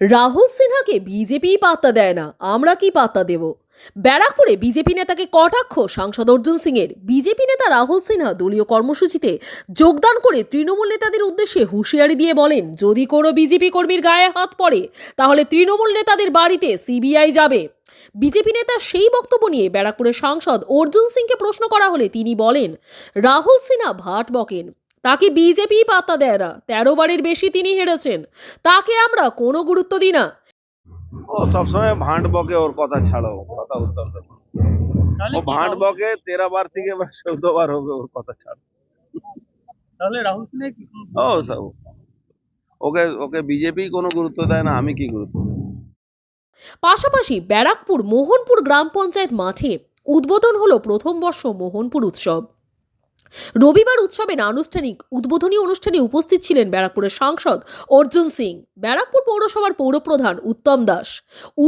Rahul সিনহাকে BJP পাত্তা দেয় না, আমরা কি পাত্তা দেব? ব্যারাকপুরে বিজেপি নেতাকে কটাক্ষ, সাংসদ অর্জুন সিংয়ের। বিজেপি নেতা রাহুল সিনহা দলীয় কর্মসূচিতে যোগদান করে তৃণমূল নেতাদের উদ্দেশ্যে হুঁশিয়ারি দিয়ে বলেন, যদি কোনো বিজেপি কর্মীর গায়ে হাত পড়ে, তাহলে তৃণমূল নেতাদের বাড়িতে সিবিআই যাবে। বিজেপি নেতা সেই বক্তব্য নিয়ে ব্যারাকপুরের সাংসদ অর্জুন সিংকে প্রশ্ন করা হলে তিনি বলেন, রাহুল সিনহা ভাট বকেন। তাকে বিজেপি পাত্তা দেয় না। তেরো বারের বেশি তিনি হেরেছেন। তাকে আমরা কোনো গুরুত্ব দিই না। ও সবসময় ভাঁট বকে ওর কথা ছাড়ো কথা উত্তর দেবো। তাহলে ও কি ভাঁট বকে তেরা বার থেকে চৌদ্দ বার হবে ওর কথা ছাড়ো। তাহলে রাহুল সিনহা কি ও সব ওকে ওকে বিজেপি কোনো গুরুত্ব দেয় না আমি কি গুরুত্ব দেবো? পাশাপাশি ব্যারাকপুর মোহনপুর গ্রাম পঞ্চায়েত মাঠে উদ্বোধন হলো প্রথম বর্ষ মোহনপুর উৎসব। রবিবার উৎসবের আনুষ্ঠানিক উদ্বোধনী অনুষ্ঠানে উপস্থিত ছিলেন ব্যারাকপুরের সাংসদ অর্জুন সিং, ব্যারাকপুর পৌরসভার পৌরপ্রধান উত্তম দাস,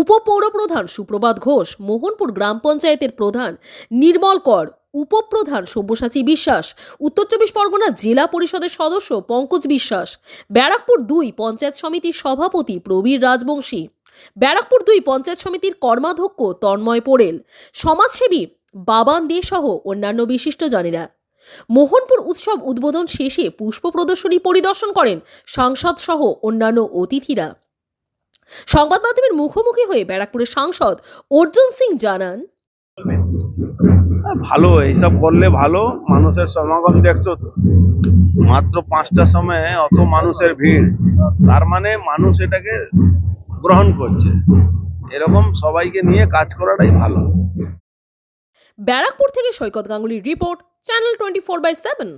উপপৌরপ্রধান সুপ্রভাত ঘোষ, মোহনপুর গ্রাম পঞ্চায়েতের প্রধান নির্মল কর, উপপ্রধান সব্যসাচী বিশ্বাস, উত্তর চব্বিশ পরগনা জেলা পরিষদের সদস্য পঙ্কজ বিশ্বাস, ব্যারাকপুর দুই পঞ্চায়েত সমিতির সভাপতি প্রবীর রাজবংশী, ব্যারাকপুর দুই পঞ্চায়েত সমিতির কর্মাধ্যক্ষ তন্ময় পোড়েল, সমাজসেবী বাবান দে সহ অন্যান্য বিশিষ্টজনেরা। মোহনপুর উৎসব উদ্বোধন শেষে পুষ্প প্রদর্শনী পরিদর্শন করেন সাংসদ সহ অন্যান্য অতিথিরা। সংবাদ মাধ্যমের মুখোমুখি হয়ে ব্যারাকপুরের সাংসদ অর্জুন সিং জানান, ভালো, এইসব করলে ভালো, মানুষের সমাগম দেখছ মাত্র পাঁচটা সময় অত মানুষের ভিড়। তার মানে মানুষ এটাকে গ্রহণ করছে। এরকম সবাইকে নিয়ে কাজ করাটাই ভালো। ব্যারাকপুর থেকে Saikat গাঙ্গুলির report channel twenty four by seven